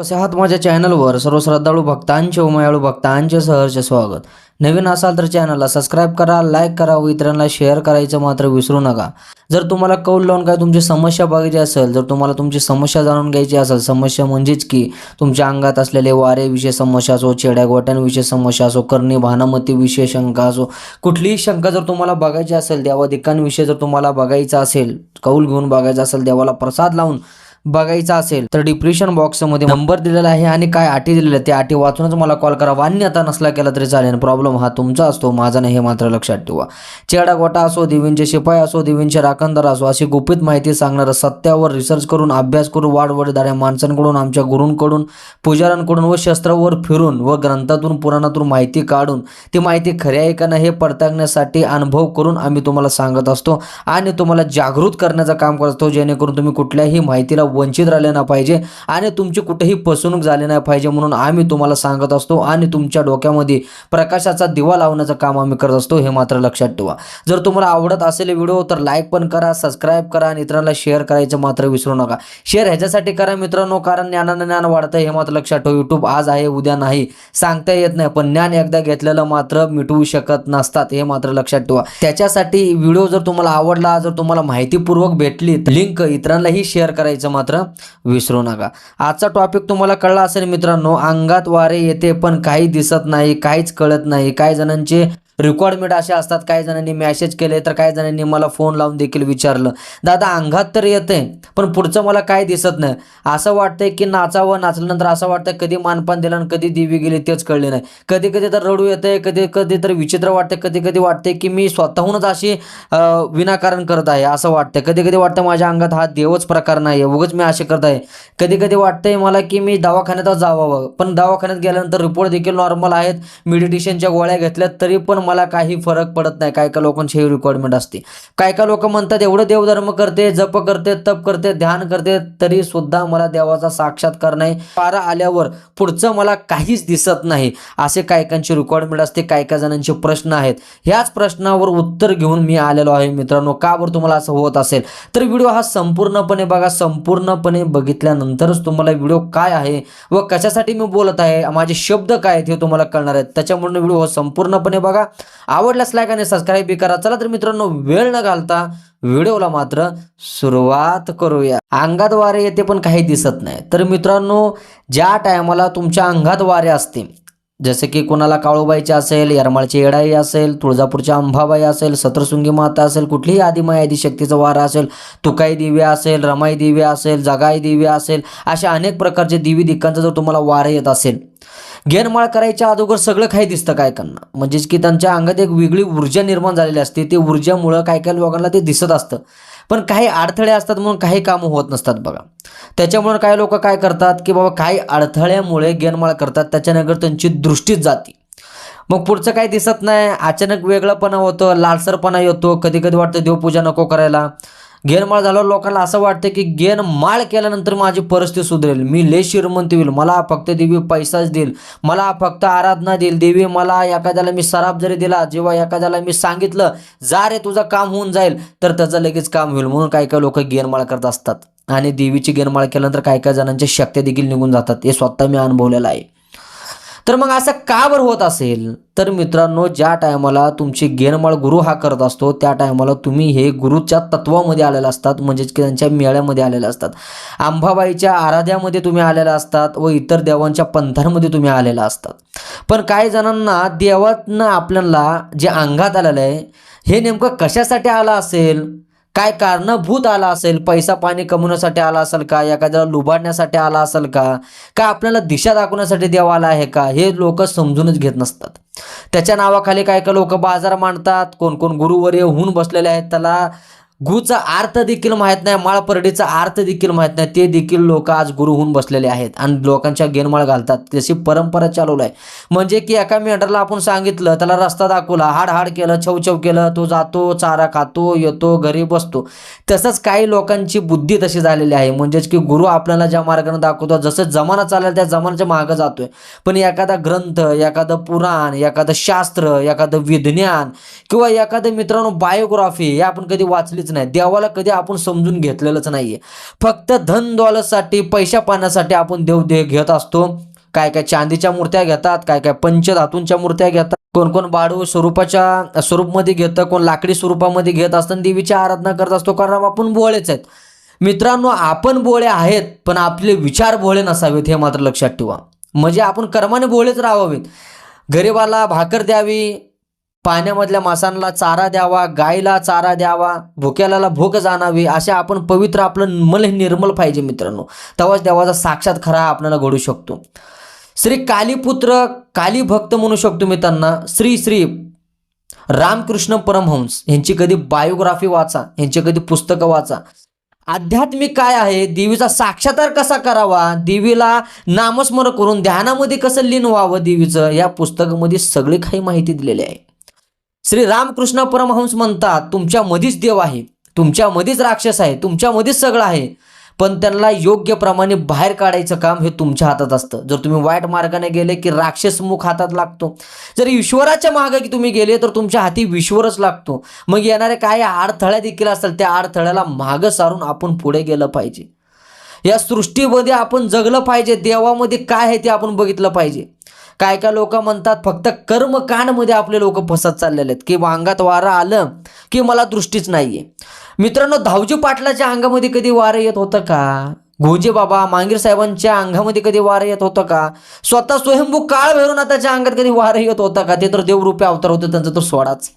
कसे आहात माझ्या चॅनलवर? सर्व श्रद्धाळू भक्तांचे उमयाळू भक्तांचे सहर्ष स्वागत. नवीन असाल तर चॅनलला सबस्क्राईब करा लाईक करा व इतरांना शेअर करायचं मात्र विसरू नका. जर तुम्हाला कौल लावून काय तुमची समस्या बघायची असेल जर तुम्हाला तुमची समस्या जाणून घ्यायची असेल समस्या म्हणजेच की तुमच्या अंगात असलेले वारेविषयी समस्या असो चेड्यागोट्यांविषयी समस्या असो करणी भानामतीविषयी शंका असो कुठलीही शंका जर तुम्हाला बघायची असेल देवादिकांविषयी जर तुम्हाला बघायचं असेल कौल घेऊन बघायचं असेल देवाला प्रसाद लावून बघायचा असेल तर डिप्रेशन बॉक्समध्ये नंबर दिलेला आहे आणि काय अटी दिलेल्या त्या अटी वाचूनच मला कॉल करा. वान्यता नसला केला तरी चालेल. प्रॉब्लेम हा तुमचा असतो. माझा नाही हे मात्र लक्षात ठेवा. चेडा गोटा असो देवींचे शिपाई असो देवींचे राखणदार असो अशी गुपित माहिती सांगणारं सत्यावर रिसर्च करून अभ्यास करून वाढवडदाऱ्या माणसांकडून आमच्या गुरूंकडून पुजाऱ्यांकडून व शस्त्रावर फिरून व ग्रंथातून पुराणातून माहिती काढून ती माहिती खरी आहे का नाही हे पडताळण्यासाठी अनुभव करून आम्ही तुम्हाला सांगत असतो आणि तुम्हाला जागृत करण्याचं काम करत असतो जेणेकरून तुम्ही कुठल्याही माहितीला वंचित राहिले नाही पाहिजे आणि तुमची कुठेही फसवणूक झाली नाही पाहिजे म्हणून आम्ही तुम्हाला सांगत असतो आणि तुमच्या डोक्यामध्ये प्रकाशाचा दिवा लावण्याचं काम आम्ही करत असतो हे मात्र लक्षात ठेवा. जर तुम्हाला आवडत असेल व्हिडिओ तर लाईक पण करा सबस्क्राईब करा आणि इतरांना शेअर करायचं मात्र विसरू नका. शेअर ह्याच्यासाठी करा मित्रांनो कारण ज्ञानानं ज्ञान वाढतं हे मात्र लक्षात ठेवा. यूट्यूब आज आहे उद्या नाही. सांगता येत नाही पण ज्ञान एकदा घेतलेलं मात्र मिटवू शकत नसतात हे मात्र लक्षात ठेवा. त्याच्यासाठी व्हिडिओ जर तुम्हाला आवडला जर तुम्हाला माहितीपूर्वक भेटली लिंक इतरांनाही शेअर करायचं मात्र विसरू नका. आजचा टॉपिक तुम्हाला कळला असेल मित्रांनो अंगात वारे येते पण काही दिसत नाही काहीच कळत नाही. काही जणांचे रिक्वायरमेंट असे असतात. काही जणांनी मॅसेज केले तर काही जणांनी मला फोन लावून देखील विचारलं. दादा अंगात तर येते पण पुढचं मला काय दिसत नाही. असं वाटतंय की नाचावं नाचल्यानंतर असं वाटतं कधी मानपान दिलं आणि कधी देवी गेली तेच कळले नाही. कधी कधी तर रडू येते कधी कधी तर विचित्र वाटते कधी कधी वाटते की मी स्वतःहूनच अशी विनाकारण करत आहे असं वाटतं कधी कधी वाटतं माझ्या अंगात हा देवच प्रकार नाही आहे उगच मी असे करत आहे. कधी कधी वाटतंय मला की मी दवाखान्यातच जावावं पण दवाखान्यात गेल्यानंतर रिपोर्ट देखील नॉर्मल आहेत. मेडिटेशनच्या गोळ्या घेतल्या तरी पण मला काही फरक पडत नाही. काय काय लोकांची ही रिक्वायरमेंट असते. काय काय लोक म्हणतात एवढं देवधर्म करते जप करते तप करते ध्यान करते तरी सुद्धा मला देवाचा साक्षात्कार नाही. पारा आल्यावर पुढचं मला काहीच दिसत नाही. असे काय काहींची रिक्वायरमेंट असते काय काय जणांचे प्रश्न आहेत. ह्याच प्रश्नावर उत्तर घेऊन मी आलेलो आहे मित्रांनो. का बरं तुम्हाला असं होत असेल? तर व्हिडिओ हा संपूर्णपणे बघा. संपूर्णपणे बघितल्यानंतरच तुम्हाला व्हिडिओ काय आहे व कशासाठी मी बोलत आहे माझे शब्द काय आहेत हे तुम्हाला कळणार आहेत. त्याच्यामुळे व्हिडिओ संपूर्णपणे बघा. आवडल्यास लाईक आणि सबस्क्राईब बी करा. चला तर मित्रांनो वेळ न घालता व्हिडिओला मात्र सुरुवात करूया. अंगात वारे येते पण काही दिसत नाही. तर मित्रांनो ज्या टायमाला तुमच्या अंगात वारे असते जसे की कोणाला काळूबाईचे असेल यरमाळची येडाई असेल तुळजापूरच्या अंबाबाई असेल सत्रशृंगी माता असेल कुठलीही आदिमाय आदिशक्तीचा वारा असेल तुकाई दिव्या असेल रमाई दिव्या असेल जगाई दिव्या असेल अशा अनेक प्रकारचे दिवी दिक्कांचा जर तुम्हाला वारं येत असेल घेनमाळ करायच्या अगोदर सगळं काही दिसतं काय त्यांना म्हणजेच की त्यांच्या अंगात एक वेगळी ऊर्जा निर्माण झालेली असते. ते ऊर्जामुळं काय काय लोकांना ते दिसत असतं. पण काही अडथळे असतात म्हणून काही कामं होत नसतात बघा. त्याच्यामुळे काही लोक काय करतात की बाबा काही अडथळ्यामुळे गेनमाळ करतात. त्याच्यानंतर त्यांची दृष्टीच जाते. मग पुढचं काही दिसत नाही. अचानक वेगळंपणा होतं लालसरपणा येतो. कधी कधी वाटतं देवपूजा नको करायला. गेनमाळ झाल्यावर लोकांना असं वाटतं की गेन माळ केल्यानंतर माझी परिस्थिती सुधरेल. मी लय श्रीमंत होईल. मला फक्त देवी पैसाच देईल. मला फक्त आराधना देईल. देवी मला एखाद्याला मी सराप जरी दिला जेव्हा एखाद्याला मी सांगितलं जा रे तुझं काम होऊन जाईल. तर त्याचं लगेच काम होईल. म्हणून काही काही लोक गेनमाळ करत असतात. आणि देवीची गेनमाळ केल्यानंतर काही काही जणांच्या शक्त्या देखील निघून जातात. हे स्वतः मी अनुभवलेलं आहे. तर मग असं का बरं होत असेल? तर मित्रांनो ज्या टायमाला तुमची गेनमाळ गुरु हा करत असतो त्या टायमाला तुम्ही हे गुरुच्या तत्वामध्ये आलेले असतात म्हणजेच की त्यांच्या मेळ्यामध्ये आलेले असतात. अंबाबाईच्या आराध्यामध्ये तुम्ही आलेला असतात व इतर देवांच्या पंथांमध्ये तुम्ही आलेला असतात. पण काही जणांना देवातनं आपल्याला जे अंगात आलेलं आहे हे नेमकं कशासाठी आलं असेल? काय कारणभूत आला असेल? पैसा पाणी कमवण्यासाठी आला असेल का? एखाद्याला लुबाडण्यासाठी आला असेल का? का आपल्याला दिशा दाखवण्यासाठी देवा आला आहे का? हे लोक समजूनच घेत नसतात. त्याच्या नावाखाली काय काय लोक बाजार मांडतात? कोण कोण गुरुवर्य होऊन बसलेले आहेत? त्याला गुचा अर्थ देखील माहीत नाही माळपरडीचा अर्थ देखील माहीत नाही. ते देखील लोक आज गुरु होऊन बसलेले आहेत आणि लोकांच्या गेनमाळ घालतात. तशी परंपरा चालवलं आहे. म्हणजे की एका मेंढरला आपण सांगितलं त्याला रस्ता दाखवला हाड हाड केलं छव छव केलं तो जातो चारा खातो येतो घरी बसतो. तसंच काही लोकांची बुद्धी तशी झालेली आहे. म्हणजेच की गुरु आपल्याला ज्या मार्गाने दाखवतो जसं जमाना चालेल त्या जमानाच्या मागं जातोय. पण एखादा ग्रंथ एखादं पुराण एखादं शास्त्र एखादं विज्ञान किंवा एखादं मित्रांनो बायोग्राफी हे आपण कधी वाचलीच कधीच नाही. देवाला कधी आपण समजून घेतलेलंच नाहीये. फक्त धन दौलतसाठी पैशा पाण्यासाठी आपण देव दे घेत असतो. काय काय चांदीच्या मूर्त्या घेतात काय काय पंचधातूंच्या मूर्त्या घेतात. कोण कोण बाळू स्वरूपाच्या स्वरूपमध्ये घेतं कोण लाकडी स्वरूपामध्ये घेत असतं देवीची आराधना करत असतो कारण आपण भोळेच आहेत. मित्रांनो आपण भोळे आहेत पण आपले विचार भोळे नसावेत हे मात्र लक्षात ठेवा. म्हणजे आपण कर्माने भोळेच राहावेत. गरिबाला भाकर द्यावी पाण्यामधल्या मासांना चारा द्यावा गायला चारा द्यावा भुक्याला भूक जाणावी असे आपण पवित्र आपलं मन हे निर्मल पाहिजे मित्रांनो. तेव्हाच देवाचा साक्षात खरा आपल्याला घडू शकतो. श्री कालीपुत्र कालीभक्त म्हणू शकतो मी त्यांना. श्री श्री रामकृष्ण परमहंस. यांची कधी बायोग्राफी वाचा यांची कधी पुस्तकं वाचा. आध्यात्मिक काय आहे? देवीचा साक्षात्कार कसा करावा? देवीला नामस्मरण करून ध्यानामध्ये कसं लीन व्हावं देवीचं? या पुस्तकामध्ये सगळी काही माहिती दिलेली आहे. श्री रामकृष्ण परमहंस म्हणतात तुमच्यामध्येच देव आहे तुमच्यामध्येच राक्षस आहे तुमच्यामध्येच सगळं आहे. पण त्यांना योग्य प्रमाणे बाहेर काढायचं काम हे तुमच्या हातात असतं. जर तुम्ही वाईट मार्गाने गेले की राक्षस मुख हातात लागतो. जर ईश्वराच्या मागे की तुम्ही गेले तर तुमच्या हाती विश्वरच लागतो. मग येणारे काय अडथळ्या देखील असतात त्या अडथळ्याला मागं सारून आपण पुढे गेलं पाहिजे. या सृष्टीमध्ये आपण जगलं पाहिजे देवामध्ये काय आहे ते आपण बघितलं पाहिजे. काय काय लोक म्हणतात फक्त कर्मकांडमध्ये आपले लोक फसत चाललेले आहेत. की अंगात वारं आलं की मला दृष्टीच नाही आहे मित्रांनो धावजी पाटलाच्या अंगामध्ये कधी वारं येत होतं का? गोजे बाबा मांगीर साहेबांच्या अंगामध्ये कधी वारं येत होतं का? स्वतः स्वयंभू काळ भैरवनाथाच्या अंगात कधी वारं येत होतं का? ते तर देवरूपे अवतार होते त्यांचा तर सोडाच.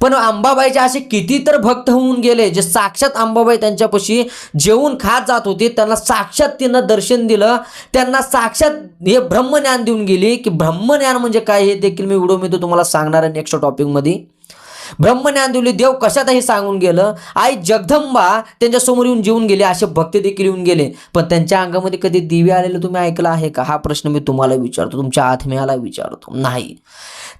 पण अंबाबाईचे असे किती तर भक्त होऊन गेले जे साक्षात अंबाबाई त्यांच्यापाशी जेवून खात जात होते त्यांना साक्षात तिनं दर्शन दिलं त्यांना साक्षात हे ब्रह्मज्ञान देऊन गेली की ब्रह्मज्ञान म्हणजे काय हे देखील मी व्हिडिओ मी तुम्हाला सांगणार आहे नेक्स्ट टॉपिकमध्ये ब्रह्मज्ञानदेवली देव कशातही सांगून गेलं आई जगदंबा त्यांच्यासमोर येऊन जीवन गेले असे भक्त देखील येऊन गेले. पण त्यांच्या अंगामध्ये कधी दिवे आलेले तुम्ही ऐकलं आहे का? हा प्रश्न मी तुम्हाला विचारतो तुमच्या आत्म्याला विचारतो. नाही.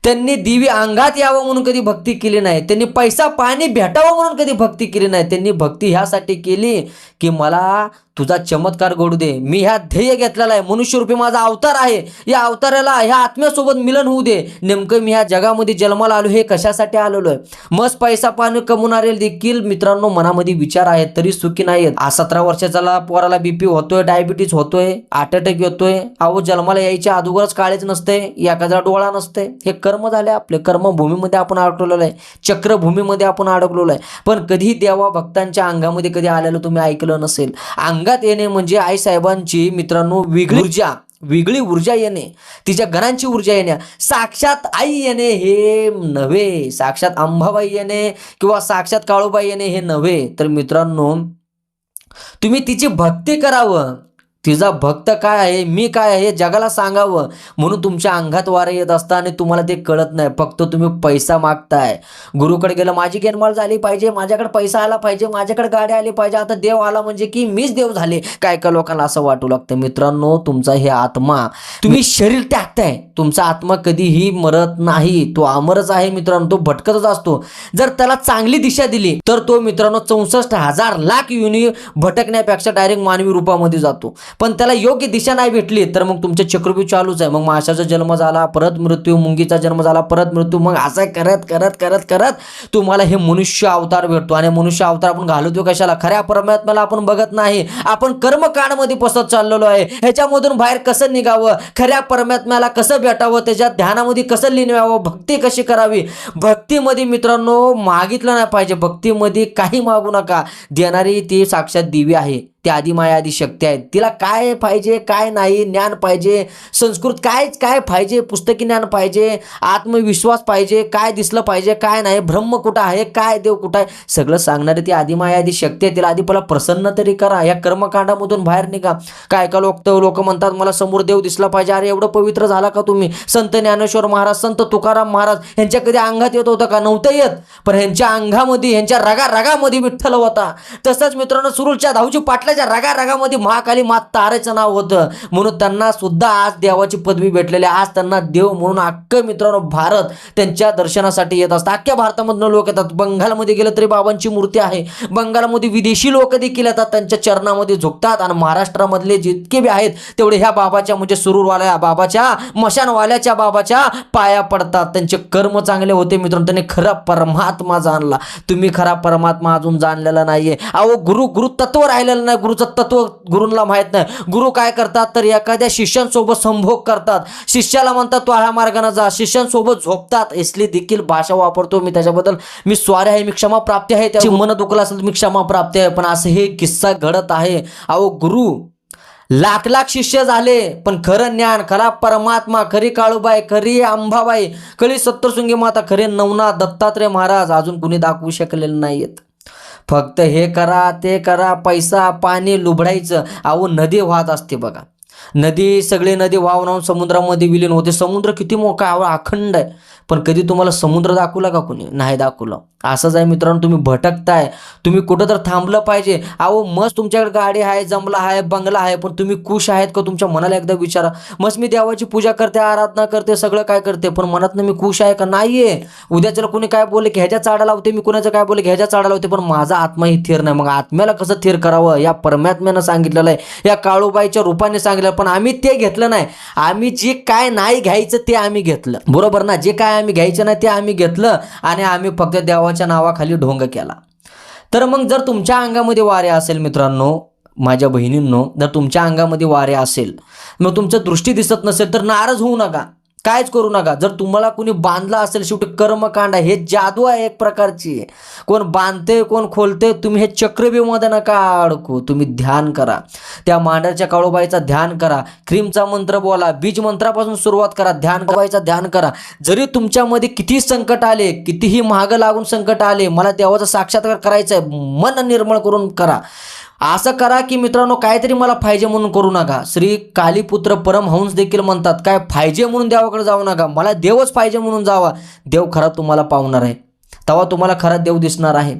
त्यांनी दिवी अंगात यावं म्हणून कधी भक्ती केली नाही. त्यांनी पैसा पाणी भेटावं म्हणून कधी भक्ती केली नाही. त्यांनी भक्ती ह्यासाठी केली की मला तुझा चमत्कार घडू दे. मी ह्या ध्येय घेतलेला आहे. मनुष्यरूपी माझा अवतार आहे. या अवताराला ह्या आत्म्यासोबत मिलन होऊ दे. नेमकं मी ह्या जगामध्ये जन्माला आलो हे कशासाठी आलेलो आहे? मस्त पैसा पाणी कमवणारे देखील मित्रांनो मनामध्ये विचार आहेत तरी सुखी नाहीत आहेत सतरा वर्षाचा पोराला बीपी होतोय डायबिटीज होतोय हार्ट अटॅक येतोय. अहो जन्माला यायच्या अगोदरच काळेच नसते एखादा डोळा नसते. हे कर्म झाले आपले. कर्मभूमीमध्ये आपण अडकलेलो आहे. चक्रभूमीमध्ये आपण अडकलेलो आहे. पण कधी देवा भक्तांच्या अंगामध्ये कधी आलेलं तुम्ही ऐकलं नसेल. अंग अंगात येणे म्हणजे आई साहेबांची मित्रांनो वेगळी ऊर्जा वेगळी ऊर्जा येणे तिच्या गणांची ऊर्जा येणे साक्षात आई येणे हे नव्हे साक्षात अंबाबाई येणे किंवा साक्षात काळूबाई येणे हे नव्हे. तर मित्रांनो तुम्ही तिची भक्ती करावं. तिचा भक्त काय आहे मी काय आहे हे जगाला सांगावं. म्हणून तुमच्या अंगात वारं येत असतं आणि तुम्हाला ते कळत नाही. फक्त तुम्ही पैसा मागताय. गुरुकडे गेलं माझी गेनमाळ झाली पाहिजे माझ्याकडे पैसा आला पाहिजे माझ्याकडे गाडी आली पाहिजे. आता देव आला म्हणजे की मीच देव झाले. काय काय लोकांना असं वाटू लागतं? मित्रांनो तुमचा हे आत्मा तुम्ही शरीर टाकताय तुमचा आत्मा कधीही मरत नाही. तो अमरच आहे मित्रांनो तो भटकतच असतो. जर त्याला चांगली दिशा दिली तर तो मित्रांनो चौसष्ट हजार लाख युनी भटकण्यापेक्षा डायरेक्ट मानवी रूपामध्ये जातो. पण त्याला योग्य दिशा नाही भेटली तर मग तुमचे चक्रव्यू चालूच आहे. मग माशाचा जन्म झाला परत मृत्यू मुंगीचा जन्म झाला परत मृत्यू. मग असं करत करत करत करत तुम्हाला हे मनुष्य अवतार भेटतो. आणि मनुष्य अवतार आपण घालवतो कशाला? खऱ्या परमात्म्याला आपण बघत नाही. आपण कर्मकांडमध्ये पसत चाललेलो आहे. ह्याच्यामधून बाहेर कसं निघावं? खऱ्या परमात्म्याला कसं भेटावं? त्याच्या ध्यानामध्ये कसं लीन व्हावं? भक्ती कशी करावी? भक्तीमध्ये मित्रांनो मागितलं नाही पाहिजे. भक्तीमध्ये काही मागू नका. देणारी ती साक्षात दिवी आहे. ती आदिमाया आदी शक्ती आहे तिला काय पाहिजे काय नाही ज्ञान पाहिजे संस्कृत काय काय पाहिजे पुस्तकी ज्ञान पाहिजे आत्मविश्वास पाहिजे काय दिसलं पाहिजे काय नाही ब्रह्म कुठं आहे काय देव कुठं आहे सगळं सांगणारे ती आदिमाया आदी शक्ती आहे. तिला आधी पहिला प्रसन्न तरी करा या कर्मकांडामधून बाहेर निघा. काय का लोक लोक म्हणतात मला समोर देव दिसला पाहिजे. अरे एवढं पवित्र झाला का तुम्ही? संत ज्ञानेश्वर महाराज संत तुकाराम महाराज यांच्या कधी अंगात येत होतं का? नव्हतं येत. पण ह्यांच्या अंगामध्ये ह्यांच्या रगा रगामध्ये विठ्ठल होता. तसंच मित्रांनो सुरुलच्या धावजी पाटला त्यांच्या रगारगामध्ये महाकाली मात तारेचं नाव होतं. म्हणून त्यांना सुद्धा आज देवाची पदवी भेटलेली आहे. आज त्यांना देव म्हणून अख्खं मित्रांनो भारत त्यांच्या दर्शनासाठी येत असतं. अख्ख्या भारतामधनं लोक येतात. बंगालमध्ये गेलं तरी बाबांची मूर्ती आहे. बंगालमध्ये विदेशी लोक देखील येतात. त्यांच्या चरणामध्ये झुकतात आणि महाराष्ट्रामधले जितके बी आहेत तेवढे ह्या बाबाच्या म्हणजे सुरूरवाल्या बाबाच्या मशानवाल्याच्या बाबाच्या पाया पडतात. त्यांचे कर्म चांगले होते मित्रांनो. त्यांनी खरा परमात्मा जाणला. तुम्ही खरा परमात्मा अजून जाणलेला नाहीये. अहो गुरु गुरु तत्व राहिलेलं नाही. गुरुचं तत्व गुरूंना माहीत नाही. गुरु काय करतात? तर एखाद्या शिष्यांसोबत संभोग करतात. शिष्याला म्हणतात तो ह्या मार्गाने जा. शिष्यांसोबत झोपतात. इसली देखील भाषा वापरतो मी. त्याच्याबद्दल मी स्वारे आहे मी क्षमा प्राप्ती आहे. त्याची मन दुखलं असेल मी क्षमा प्राप्ती आहे. पण असं हे किस्सा घडत आहे. अहो गुरु लाख लाख शिष्य झाले पण खरं ज्ञान खरा परमात्मा खरी काळूबाई खरी अंबाबाई खरी सत्तरसुंगी माता खरे नवनाथ दत्तात्रय महाराज अजून कुणी दाखवू शकलेले नाहीत फक्त हे करा ते करा पैसा पाणी लुबडायचं. अहो नदी वाहत असते बघा. नदी सगळे नदी वाहून वाहून समुद्रामध्ये विलीन होते. समुद्र किती मोठा अहो अखंड आहे. पण कधी तुम्हाला समुद्र दाखवला का कुणी? नाही दाखवलं. असंच आहे मित्रांनो तुम्ही भटकताय. तुम्ही कुठं तर थांबलं पाहिजे. अहो मस्त तुमच्याकडे गाडी आहे जमला आहे बंगला आहे पण तुम्ही खुश आहेत का? तुमच्या मनाला एकदा विचारा. मस्त मी देवाची पूजा करते आराधना करते सगळं काय करते पण मनात मी खुश आहे का? नाहीये. उद्याच्याला कोणी काय बोलले की ह्याच्या चाडा लावते मी कुणाचं काय बोलले की ह्याच्या चाडा लावते पण माझा आत्मा ही थेर नाही. मग आत्म्याला कसं थेर करावं? या परमात्म्यानं सांगितलेलं आहे. या काळूबाईच्या रूपाने सांगितलं. पण आम्ही ते घेतलं नाही. आम्ही जे काय नाही घ्यायचं ते आम्ही घेतलं. बरोबर ना? जे काय आम्ही घ्यायचं नाही ते आम्ही घेतलं आणि आम्ही फक्त देवाच्या नावाखाली ढोंग केला. तर मग जर तुमच्या अंगामध्ये वारे असेल मित्रांनो माझ्या बहिणींनो जर तुमच्या अंगामध्ये वारे असेल मग तुमचं दृष्टी दिसत नसेल तर नाराज होऊ नका. कायच करू नका. जर तुम्हाला कुणी बांधला असेल शेवटी कर्मकांड आहे. हे जादू आहे एक प्रकारची. कोण बांधते कोण खोलते तुम्ही हे चक्रव्यूहमध्ये नका अडकू. तुम्ही ध्यान करा. त्या मांडरच्या काळूबाईचा ध्यान करा. क्रीमचा मंत्र बोला. बीज मंत्रापासून सुरुवात करा. ध्यान काळोबाईचा ध्यान करा. जरी तुमच्यामध्ये किती संकट आले कितीही महाग लागून संकट आले मला देवाचा साक्षात्कार करायचा आहे मन निर्मळ करून करा. असं करा की मित्रांनो काहीतरी मला पाहिजे म्हणून करू नका. श्री कालीपुत्र परमहंस देखील म्हणतात काय पाहिजे म्हणून देवाकडे जाऊ नका? मला देवच पाहिजे म्हणून जावा. देव खरा तुम्हाला पावणार आहे. तेव्हा तुम्हाला खरा देव दिसणार आहे.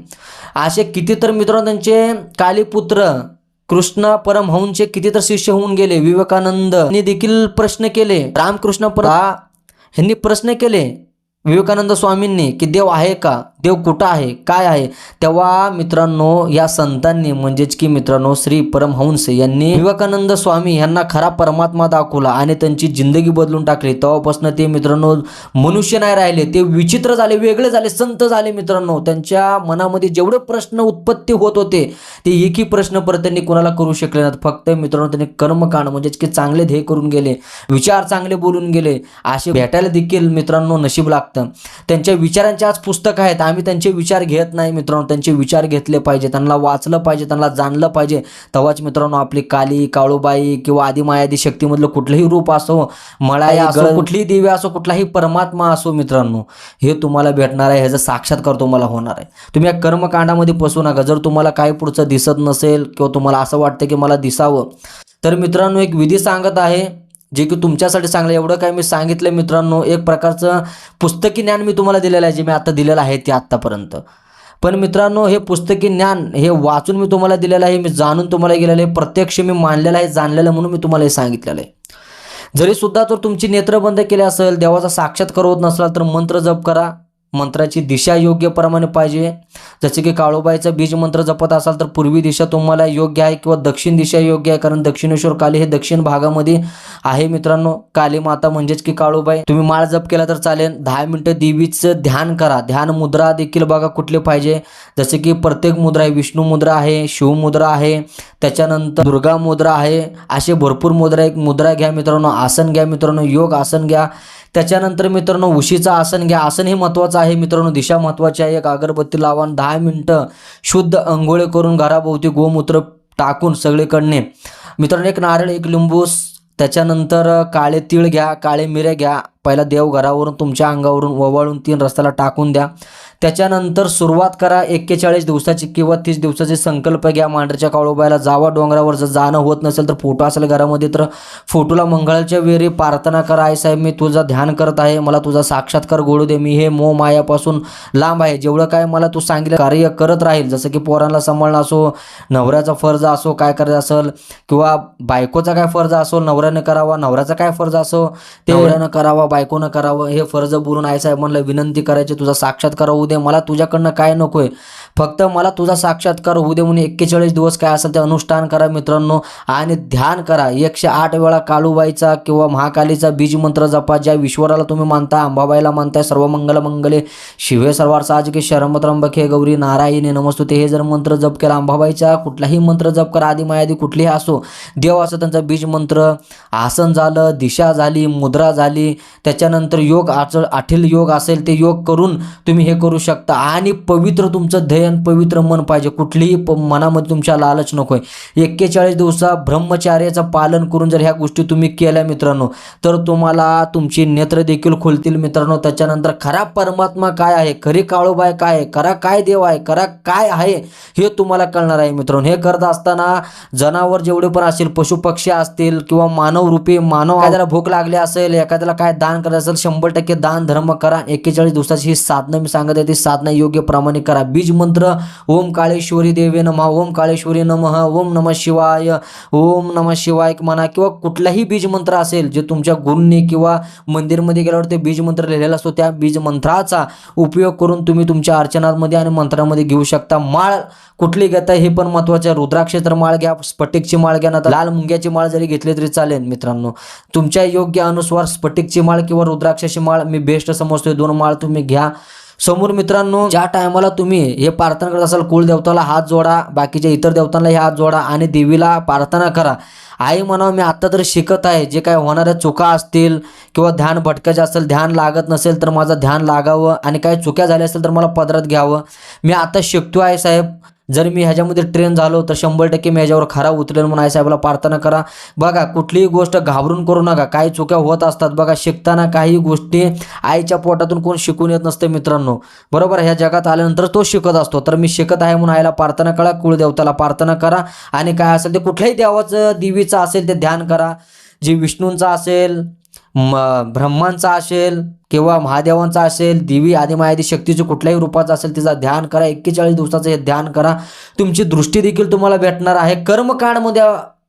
असे किती तर मित्रांनो त्यांचे कालीपुत्र कृष्ण परमहंसचे किती तर शिष्य होऊन गेले. विवेकानंद यांनी देखील प्रश्न केले. रामकृष्ण पर ह्यांनी प्रश्न केले. विवेकानंद स्वामींनी की देव आहे का? देव कुठं आहे? काय आहे? तेव्हा मित्रांनो या संतांनी म्हणजेच की मित्रांनो श्री परमहंस यांनी विवेकानंद स्वामी यांना खरा परमात्मा दाखवला आणि त्यांची जिंदगी बदलून टाकली. तेव्हापासून ते मित्रांनो मनुष्य नाही राहिले. ते विचित्र झाले वेगळे झाले संत झाले मित्रांनो. त्यांच्या मनामध्ये जेवढे प्रश्न उत्पत्ती होत होते ते एकही प्रश्न परत त्यांनी कोणाला करू शकले नाहीत. फक्त मित्रांनो त्यांनी कर्मकांड म्हणजेच की चांगले ध्येय करून गेले विचार चांगले बोलून गेले. असे भेटायला देखील मित्रांनो नशीब लागतं. त्यांच्या विचारांचे आज पुस्तक आहेत. आम्ही त्यांचे विचार घेत नाही मित्रांनो. त्यांचे विचार घेतले पाहिजे. त्यांना वाचलं पाहिजे. त्यांना जाणलं पाहिजे. तेव्हाच मित्रांनो आपली काली काळूबाई किंवा आदिमायादी शक्तीमधलं कुठलंही रूप असो मळाई असो कुठलीही देवी असो कुठलाही परमात्मा असो मित्रांनो हे तुम्हाला भेटणार आहे. ह्याचा साक्षात्कार तुम्हाला होणार आहे. तुम्ही या कर्मकांडामध्ये फसू नका. जर तुम्हाला काय पुढचं दिसत नसेल किंवा तुम्हाला असं वाटतं की मला दिसावं तर मित्रांनो एक विधी सांगत आहे. जे की तुमच्यासाठी चांगलं आहे. एवढं काय मी सांगितलं मित्रांनो. एक प्रकारचं पुस्तकी ज्ञान मी तुम्हाला दिलेलं आहे. जे मी आत्ता दिलेलं आहे ते आत्तापर्यंत. पण मित्रांनो हे पुस्तकी ज्ञान हे वाचून मी तुम्हाला दिलेलं आहे. मी जाणून तुम्हाला गेलेलं आहे. प्रत्यक्ष मी मानलेलं आहे. जाणलेलं म्हणून मी तुम्हाला हे सांगितलेलं आहे. जरी सुद्धा जर तुमची नेत्र बंद केले असेल देवाचा साक्षात्कार होत नसला तर मंत्र जप करा. मंत्राची दिशा योग्य प्रमाणे पाहिजे. जसे की काळोबाईचा बीज मंत्र जपत असाल तर पूर्वी दिशा तुम्हाला योग्य आहे किंवा दक्षिण दिशा योग्य आहे? कारण दक्षिणेश्वर काली हे दक्षिण भागामध्ये आहे मित्रांनो. काली माता म्हणजेच की काळूबाई. तुम्ही माळ जप केला तर चालेल. दहा मिनटं देवीचं ध्यान करा. ध्यान मुद्रा देखील बघा कुठले पाहिजे. जसे की प्रत्येक मुद्रा आहे. विष्णू मुद्रा आहे. शिवमुद्रा आहे. त्याच्यानंतर दुर्गा मुद्रा आहे. असे भरपूर मुद्रा एक मुद्रा घ्या मित्रांनो. आसन घ्या मित्रांनो. योग आसन घ्या. त्याच्यानंतर मित्रांनो उशीचं आसन घ्या. आसन हे महत्त्वाचं आहे. मित्रांनो दिशा महत्त्वाची आहे. एक अगरबत्ती लावा दहा मिनटं शुद्ध अंघोळे करून घराभोवती गोमूत्र टाकून सगळीकडने. मित्रांनो एक नारळ एक लिंबू त्याच्यानंतर काळे तीळ घ्या काळे मिरे घ्या. पहिला देव घरावरून तुमच्या अंगावरून ओवाळून तीन रस्त्याला टाकून द्या. त्याच्यानंतर सुरुवात करा एक्केचाळीस दिवसाची किंवा तीस दिवसाचे संकल्प घ्या. मांडरच्या काळोबायला जावा डोंगरावर जर जाणं होत नसेल तर फोटो असेल घरामध्ये तर फोटोला मंगळाच्या वेळी प्रार्थना करा. आई साहेब मी तुझं ध्यान करत आहे. मला तुझा साक्षात्कार घडू दे. मी हे मोह मायापासून लांब आहे. जेवढं काय मला तू सांगितलं कार्य करत राहील. जसं की पोरांना सांभाळणं असो नवऱ्याचा फर्ज असो काय करायचं असेल किंवा बायकोचा काय फर्ज असो नवऱ्यानं करावा नवऱ्याचा काय फर्ज असो ते नवऱ्यानं करावा बायकोनं करावं हे फर्ज बुरून आई साहेब म्हणलं विनंती करायची तुझा साक्षात्कार होऊ दे मला तुझ्याकडनं काय नकोय? फक्त मला तुझा साक्षात्कार होऊ दे म्हणून एक्केचाळीस दिवस काय असेल ते अनुष्ठान करा मित्रांनो. आणि ध्यान करा. एकशे आठ वेळा काळूबाईचा किंवा महाकालीचा बीज मंत्र जपा. ज्या ईश्वराला तुम्ही मानता अंबाबाईला मानताय सर्व मंगल मंगले. शिवे सर्वार साहजिके शरमत्रंबके गौरी नारायणी नमस्तुते. हे जर मंत्र जप केला अंबाबाईचा कुठलाही मंत्र जप करा. आधी मायादी कुठलीही असो. देव असं त्यांचा बीज मंत्र. आसन झालं दिशा झाली मुद्रा झाली. त्याच्यानंतर योग आच आठील योग असेल ते योग करून तुम्ही हे करू शकता. आणि पवित्र तुमचं ध्येय पवित्र मन पाहिजे. कुठलीही प मनामध्ये तुमच्या लालच नको आहे एक्केचाळीस दिवसा ब्रह्मचार्याचं पालन करून जर ह्या गोष्टी तुम्ही केल्या मित्रांनो तर तुम्हाला तुमची नेत्र देखील खुलतील मित्रांनो. त्याच्यानंतर खरा परमात्मा काय आहे? खरी काळोबाय काय आहे? खरा काय देव आहे? खरा काय आहे? हे तुम्हाला कळणार आहे मित्रांनो. हे करत असताना जनावर जेवढे पण असतील पशु पक्षी असतील किंवा मानव रूपी मानव एखाद्याला भूक लागली असेल एखाद्याला काय दान करायचं असेल शंभर टक्के दान धर्म करा. एक्केचाळीस दिवसाची ही साधनं मी सांगत आहे ती साधना योग्य प्रमाणे करा. बीज मंत्र ओम काळेश्वरी देवे नमः ओम काळेश्वरी नमः ओम नमः शिवाय ओम नमः शिवाय म्हणा किंवा कुठलाही बीज मंत्र असेल जे तुमच्या गुरुंनी किंवा मंदिरमध्ये गेल्यावर ते बीज मंत्र लिहिलेला असतो त्या बीज मंत्राचा उपयोग करून तुम्ही तुमच्या अर्चनामध्ये आणि मंत्रामध्ये घेऊ शकता. माळ कुठली घेता हे पण महत्वाचं आहे. रुद्राक्ष तर माळ घ्या स्फटिकची माळ घ्या ना लाल मुंग्याची माळ जरी घेतली तरी चालेल मित्रांनो. तुमच्या योग्य अनुसार स्फटिकची माळ किंवा रुद्राक्षाची माळ मी बेस्ट समजतोय. दोन माळ तुम्ही घ्या. समोर मित्रांनो ज्या टायमाला तुम्ही हे प्रार्थना करत असाल कुलदेवताला हात जोडा बाकीच्या इतर देवतांनाही हात जोडा आणि देवीला प्रार्थना करा. आई म्हणावं मी आत्ता तर शिकत आहे जे काय होणाऱ्या चुका असतील किंवा ध्यान भटक्याचे असेल ध्यान लागत नसेल तर माझं ध्यान लागावं आणि काही चुक्या झाल्या असेल तर मला पदरात घ्यावं. मी आता शिकतो आहे साहेब. जर मी ह्याच्यामध्ये ट्रेन झालो तर शंभर टक्के मी ह्याच्यावर खरा उतरेल म्हणून आई साहेबाला प्रार्थना करा. बघा कुठलीही गोष्ट घाबरून करू नका. काही चुक्या होत असतात. बघा शिकताना काही गोष्टी आईच्या पोटातून कोण शिकून येत नसते मित्रांनो. बरोबर ह्या जगात आल्यानंतर तो शिकत असतो. तर मी शिकत आहे म्हणून आईला प्रार्थना करा कुळदेवताला प्रार्थना करा. आणि काय असेल ते कुठल्याही देवाचं देवीचं असेल ते ध्यान करा. जे विष्णूंचा असेल म ब्रह्मांचा असेल किंवा महादेवांचा असेल देवी आदिमायादी शक्तीचं कुठल्याही रूपाचं असेल तिचा ध्यान करा एक्केचाळीस दिवसाचं हे ध्यान करा. तुमची दृष्टी देखील तुम्हाला भेटणार आहे. कर्मकांडमध्ये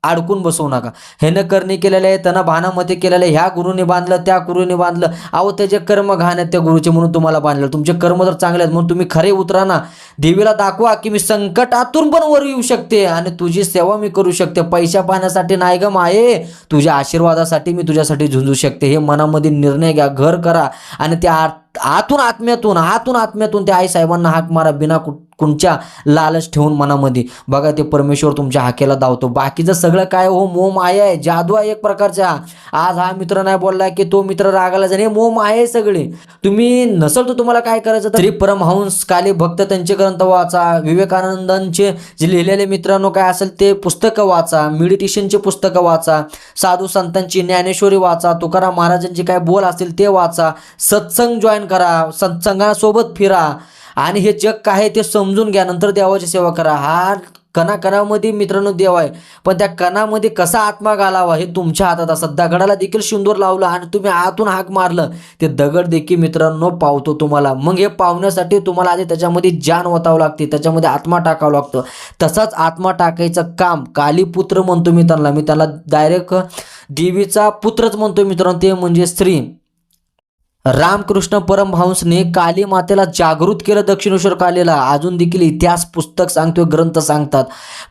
अडकून बसवू नका. ह्यानं करणे केलेले आहे त्यांना भानामध्ये केलेलं आहे. ह्या गुरुने बांधलं त्या गुरुने बांधलं. अहो त्याचे कर्म घाण आहेत त्या गुरुचे म्हणून तुम्हाला बांधलं. तुमचे कर्म जर चांगले आहेत म्हणून तुम्ही खरे उतरा ना. देवीला दाखवा की मी संकटातून पण वर येऊ शकते आणि तुझी सेवा मी करू शकते. पैशा पाण्यासाठी नाही ग माये. तुझ्या आशीर्वादासाठी मी तुझ्यासाठी झुंजू शकते. हे मनामध्ये निर्णय घ्या घर करा आणि त्या आतून आत्म्यातून आतून आत्म्यातून त्या आई साहेबांना हाक मारा बिना कु कोणच्या लालच ठेवून मनामध्ये. बघा ते परमेश्वर तुमच्या हाकेला धावतो. बाकीचं सगळं काय? हो मोह माया आहे. जादू आहे एक प्रकारचा. आज हा मित्र नाही बोलला की तो मित्र रागाला जाणे. मोह माया आहे सगळे. तुम्ही नसल तर तुम्हाला काय करायचं तरी? परमहंस काले भक्त त्यांचे ग्रंथ वाचा. विवेकानंदांचे जे लिहिलेले मित्रांनो काय असेल ते पुस्तकं वाचा. मेडिटेशनचे पुस्तकं वाचा. साधू संतांची ज्ञानेश्वरी वाचा. तुकाराम महाराजांचे काय बोल असतील ते वाचा. सत्संग जॉईन करा सत्संगासोबत फिरा आणि हे जग काय आहे ते समजून घ्या. नंतर देवाची सेवा करा. हा कणा कणामध्ये मित्रांनो देव आहे पण त्या कणामध्ये कसा आत्मा घालावा हे तुमच्या हातात असतं दगडाला देखील शिंदूर लावलं आणि तुम्ही आतून हाक मारलं ते दगड देखील मित्रांनो पावतो तुम्हाला. मग हे पावण्यासाठी तुम्हाला आधी त्याच्यामध्ये जान ओतावं लागते त्याच्यामध्ये आत्मा टाकावं लागतं. तसाच आत्मा टाकायचं काम कालीपुत्र म्हणतो मी त्यांना. मी त्याला डायरेक्ट देवीचा पुत्रच म्हणतो मित्रांनो ते म्हणजे स्त्री. रामकृष्ण परमहंसने काली मातेला जागृत केलं दक्षिणेश्वर कालीला. अजून देखील इतिहास पुस्तक सांगतो ग्रंथ सांगतात.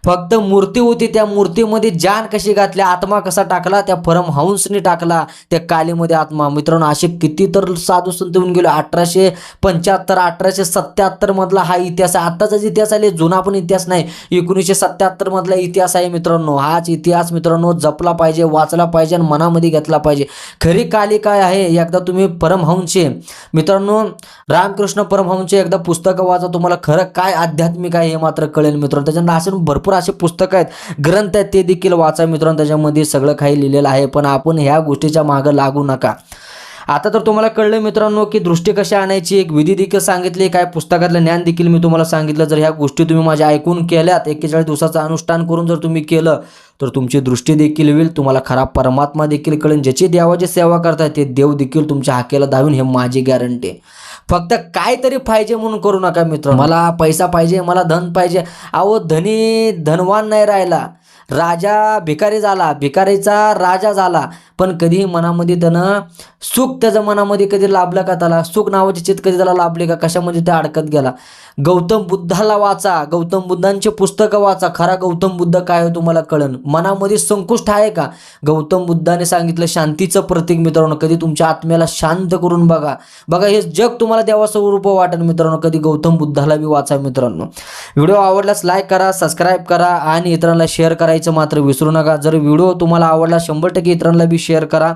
फक्त मूर्ती होती त्या मूर्तीमध्ये जान कशी घातली आत्मा कसा टाकला त्या परमहंसने टाकला त्या कालीमध्ये आत्मा. मित्रांनो असे किती तर साधू संत होऊन गेलो. अठराशे पंच्याहत्तर अठराशे सत्याहत्तर मधला हा इतिहास आहे. आत्ताचाच इतिहास आहे जुना पण इतिहास नाही. एकोणीसशे सत्याहत्तर मधला इतिहास आहे मित्रांनो. हाच इतिहास मित्रांनो जपला पाहिजे वाचला पाहिजे आणि मनामध्ये घेतला पाहिजे. खरी काली काय आहे? एकदा तुम्ही परम परमहंसचे. मित्रांनो रामकृष्ण परमहंशे एकदा पुस्तकं वाचा. तुम्हाला खरं काय आध्यात्मिक आहे हे मात्र कळेल मित्रांनो. त्याच्यानंतर असे भरपूर असे पुस्तकं आहेत. ग्रंथ आहेत ते देखील वाचा मित्रांनो. त्याच्यामध्ये सगळं काही लिहिलेलं आहे. पण आपण ह्या गोष्टीच्या मागं लागू नका. आता तर तुम्हाला कळलं मित्रांनो की दृष्टी कशी आणायची? एक विधी देखील सांगितली. काय पुस्तकातलं ज्ञान देखील मी तुम्हाला सांगितलं. जर ह्या गोष्टी तुम्ही माझ्या ऐकून केल्यात एक्केचाळीस दिवसाचं अनुष्ठान करून जर तुम्ही केलं तर तुमची दृष्टी देखील होईल तुम्हाला खरा परमात्मा देखील कळेल ज्याची देवाची सेवा करताय ते देव देखील तुमच्या हाकेला धावून हे माझी गॅरंटी आहे. फक्त काहीतरी पाहिजे म्हणून करू नका मित्र मला पैसा पाहिजे मला धन पाहिजे. अहो धनी धनवान नाही राहिला. राजा भिकारी झाला भिकारीचा राजा झाला. पण कधीही मनामध्ये त्यानं सुख त्याच्या मनामध्ये कधी लाभलं का त्याला? सुख नावाची चित कधी त्याला लाभले का? कशामध्ये ते अडकत गेला? गौतम बुद्धाला वाचा. गौतम बुद्धांचे पुस्तकं वाचा. खरा गौतम बुद्ध काय आहे तुम्हाला कळन? मनामध्ये संकुष्ट आहे का? गौतम बुद्धाने सांगितलं शांतीचं प्रतीक मित्रांनो कधी तुमच्या आत्म्याला शांत करून बघा. बघा हे जग तुम्हाला देवास्वरूप वाटेल मित्रांनो कधी गौतम बुद्धाला बी वाचा मित्रांनो. व्हिडिओ आवडल्यास लाईक करा सबस्क्राईब करा आणि इतरांना शेअर करा. करायचं मात्र विसरू नका. जर व्हिडिओ तुम्हाला आवडला शंभर टक्के इतरांना बी शेअर करा.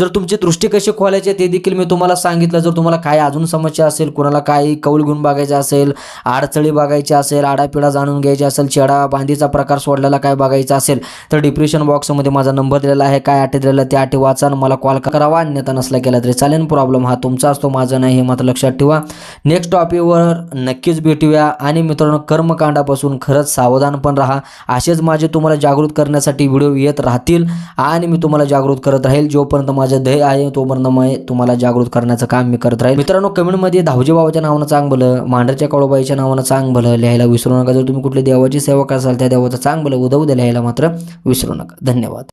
जर तुमची दृष्टी कशी खोलायची ते देखील मी तुम्हाला सांगितलं. जर तुम्हाला काय अजून समस्या असेल कोणाला काही कौल गुण बघायचा असेल अडचणी बघायची असेल आडापिडा जाणून घ्यायची असेल चेडा बांधीचा प्रकार सोडलेला काय बघायचा असेल तर डिप्रेशन बॉक्समध्ये माझा नंबर दिलेला आहे. काय अटे दिलेला ते अटे वाचा मला कॉल करावा. अन्यथा नसला केला तरी चालेल. प्रॉब्लेम हा तुमचा असतो माझा नाही हे मात्र लक्षात ठेवा. नेक्स्ट टॉपिकवर नक्कीच भेटूया. आणि मित्रांनो कर्मकांडापासून खरंच सावधान पण राहा. असेच माझे तुम्हाला जागृत करण्यासाठी व्हिडिओ येत राहतील आणि मी तुम्हाला जागृत करत राहील. जोपर्यंत माझं ध्येय आहे तोपर्यंत मी तुम्हाला जागृत करण्याचं काम मी करत राहील. मित्रांनो कमेंटमध्ये धावजी बाबाच्या नावानं चांग भलं मांढरच्या कळोबाईच्या नावानं चांग भलं लिहायला विसरू नका. जर तुम्ही कुठल्या देवाची सेवा कराल त्या देवाचं चांग भलं उदव द्या लिहायला मात्र विसरू नका. धन्यवाद.